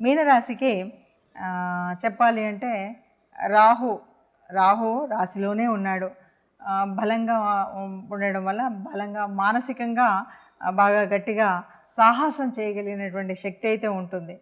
మీనరాశికి చెప్పాలి అంటే రాహు రాహు రాశిలోనే ఉన్నాడు. బలంగా ఉండడం వల్ల బలంగా మానసికంగా బాగా గట్టిగా సాహసం చేయగలిగినటువంటి శక్తి అయితే ఉంటుంది.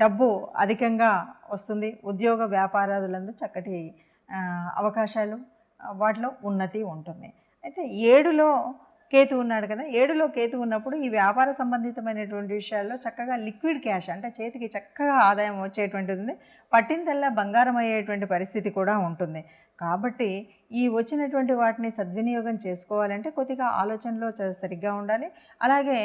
డబ్బు అధికంగా వస్తుంది. ఉద్యోగ వ్యాపారాదులందు చక్కటి అవకాశాలు వాటిలో ఉన్నతి ఉంటుంది. అయితే ఏడులో కేతు ఉన్నాడు కదా. ఏడులో కేతు ఉన్నప్పుడు ఈ వ్యాపార సంబంధితమైనటువంటి విషయాల్లో చక్కగా లిక్విడ్ క్యాష్ అంటే చేతికి చక్కగా ఆదాయం వచ్చేటువంటిది ఉంది. పట్టిందల్లా బంగారం అయ్యేటువంటి పరిస్థితి కూడా ఉంటుంది. కాబట్టి ఈ వచ్చినటువంటి వాటిని సద్వినియోగం చేసుకోవాలంటే కొద్దిగా ఆలోచనలో సరిగ్గా ఉండాలి. అలాగే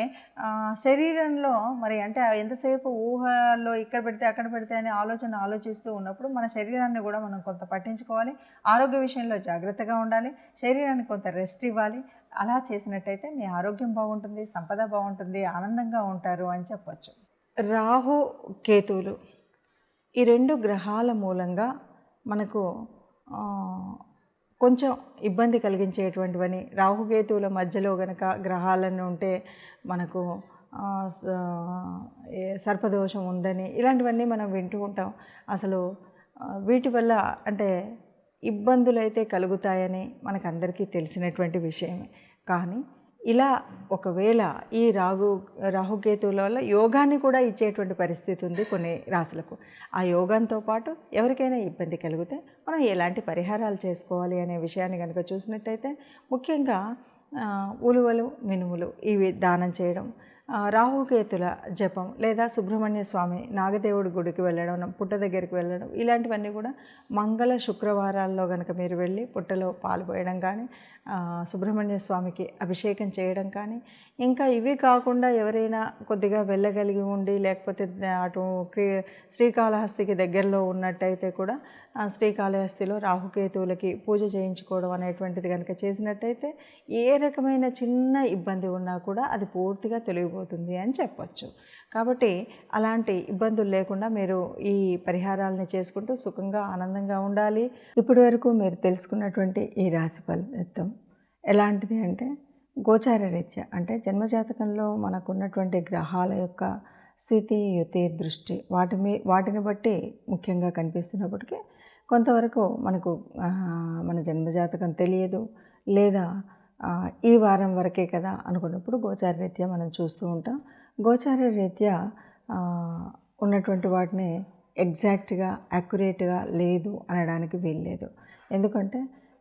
శరీరంలో మరి అంటే ఎంతసేపు ఊహలో ఇక్కడ పెడితే అక్కడ పెడితే అనే ఆలోచన ఆలోచిస్తూ ఉన్నప్పుడు మన శరీరాన్ని కూడా మనం కొంత పట్టించుకోవాలి. ఆరోగ్య విషయంలో జాగ్రత్తగా ఉండాలి. శరీరానికి కొంత రెస్ట్ ఇవ్వాలి. అలా చేసినట్టయితే మీ ఆరోగ్యం బాగుంటుంది సంపద బాగుంటుంది ఆనందంగా ఉంటారు అని చెప్పచ్చు. రాహు కేతువులు ఈ రెండు గ్రహాల మూలంగా మనకు కొంచెం ఇబ్బంది కలిగించేటువంటివని రాహుకేతువుల మధ్యలో గనక గ్రహాలను ఉంటే మనకు సర్పదోషం ఉందని ఇలాంటివన్నీ మనం వింటూ ఉంటాం. అసలు వీటి వల్ల అంటే ఇబ్బందులు అయితే కలుగుతాయని మనకందరికీ తెలిసినటువంటి విషయమే. కానీ ఇలా ఒకవేళ ఈ రాగు రాహుకేతువుల వల్ల యోగాన్ని కూడా ఇచ్చేటువంటి పరిస్థితి ఉంది కొన్ని రాశులకు ఆ యోగంతో పాటు ఎవరికైనా ఇబ్బంది కలిగితే మనం ఎలాంటి పరిహారాలు చేసుకోవాలి అనే విషయాన్ని కనుక చూసినట్టయితే ముఖ్యంగా ఉలువలు మినుములు ఇవి దానం చేయడం రాహుకేతుల జపం లేదా సుబ్రహ్మణ్య స్వామి నాగదేవుడి గుడికి వెళ్ళడం పుట్ట దగ్గరికి వెళ్ళడం ఇలాంటివన్నీ కూడా మంగళ శుక్రవారాల్లో కనుక మీరు వెళ్ళి పుట్టలో పాలు పోయడం కానీ సుబ్రహ్మణ్య స్వామికి అభిషేకం చేయడం కానీ ఇంకా ఇవి కాకుండా ఎవరైనా కొద్దిగా వెళ్ళగలిగి ఉండి లేకపోతే అటు శ్రీకాళహస్తికి దగ్గరలో ఉన్నట్టయితే కూడా శ్రీకాళహస్తిలో రాహుకేతువులకి పూజ చేయించుకోవడం అనేటువంటిది కనుక చేసినట్టయితే ఏ రకమైన చిన్న ఇబ్బంది ఉన్నా కూడా అది పూర్తిగా తొలగిపోతుంది అని చెప్పొచ్చు. కాబట్టి అలాంటి ఇబ్బందులు లేకుండా మీరు ఈ పరిహారాలని చేసుకుంటూ సుఖంగా ఆనందంగా ఉండాలి. ఇప్పటి వరకు మీరు తెలుసుకున్నటువంటి ఈ రాశి ఫలితం ఎలాంటిది అంటే గోచార రీత్యా. అంటే జన్మజాతకంలో మనకున్నటువంటి గ్రహాల యొక్క స్థితి యుతి దృష్టి వాటి మీ వాటిని బట్టి ముఖ్యంగా కనిపిస్తున్నప్పటికీ కొంతవరకు మనకు మన జన్మజాతకం తెలియదు లేదా ఈ వారం వరకే కదా అనుకున్నప్పుడు గోచార రీత్యా మనం చూస్తూ ఉంటాం. గోచార రీత్యా ఉన్నటువంటి వాటిని ఎగ్జాక్ట్గా యాక్యురేట్గా లేదు అనడానికి వీల్లేదు. ఎందుకంటే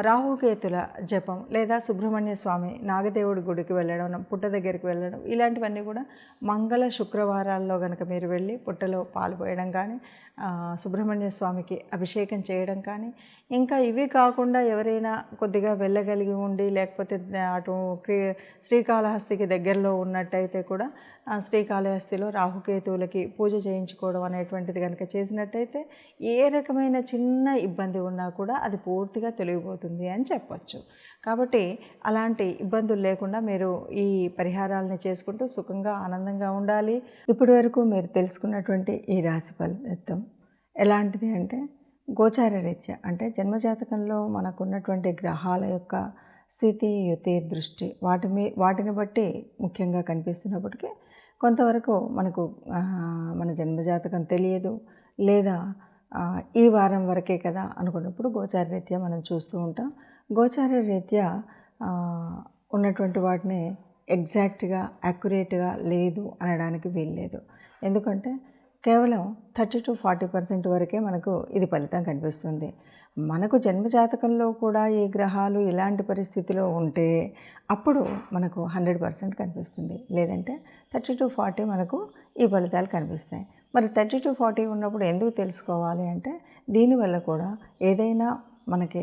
రాహుకేతుల జపం లేదా సుబ్రహ్మణ్య స్వామి నాగదేవుడి గుడికి వెళ్ళడం పుట్ట దగ్గరికి వెళ్ళడం ఇలాంటివన్నీ కూడా మంగళ శుక్రవారాల్లో కనుక మీరు వెళ్ళి పుట్టలో పాలు పోయడం కానీ సుబ్రహ్మణ్య స్వామికి అభిషేకం చేయడం కానీ ఇంకా ఇవి కాకుండా ఎవరైనా కొద్దిగా వెళ్ళగలిగి ఉండి లేకపోతే అటు క్రీ- శ్రీకాళహస్తికి దగ్గరలో ఉన్నట్టయితే కూడా శ్రీకాళహస్తిలో రాహుకేతువులకి పూజ చేయించుకోవడం అనేటువంటిది కనుక చేసినట్టయితే ఏ రకమైన చిన్న ఇబ్బంది ఉన్నా కూడా అది పూర్తిగా తొలగిపోతుంది అని చెప్పచ్చు. కాబట్టి అలాంటి ఇబ్బందులు లేకుండా మీరు ఈ పరిహారాలను చేసుకుంటూ సుఖంగా ఆనందంగా ఉండాలి. ఇప్పటి వరకు మీరు తెలుసుకున్నటువంటి ఈ రాశి ఫలితం ఎలాంటిది అంటే గోచార రీత్యా అంటే జన్మజాతకంలో మనకున్నటువంటి గ్రహాల యొక్క స్థితి యుతి దృష్టి వాటి మీ వాటిని బట్టి ముఖ్యంగా కనిపిస్తున్నప్పటికీ కొంతవరకు మనకు మన జన్మజాతకం తెలియదు. లేదా ఈ వారం వరకే కదా అనుకున్నప్పుడు గోచార రీత్యా మనం చూస్తూ ఉంటాం. గోచార రీత్యా ఉన్నటువంటి వాటిని ఎగ్జాక్ట్గా యాక్యురేట్గా లేదు అనడానికి వీల్లేదు. ఎందుకంటే కేవలం థర్టీ టు ఫార్టీ పర్సెంట్ వరకే మనకు ఇది ఫలితం కనిపిస్తుంది. మనకు జన్మజాతకంలో కూడా ఈ గ్రహాలు ఇలాంటి పరిస్థితిలో ఉంటే అప్పుడు మనకు హండ్రెడ్ పర్సెంట్ కనిపిస్తుంది. లేదంటే థర్టీ టు ఫార్టీ మనకు ఈ ఫలితాలు కనిపిస్తాయి. మరి థర్టీ టు ఫార్టీ ఉన్నప్పుడు ఎందుకు తెలుసుకోవాలి అంటే దీనివల్ల కూడా ఏదైనా మనకి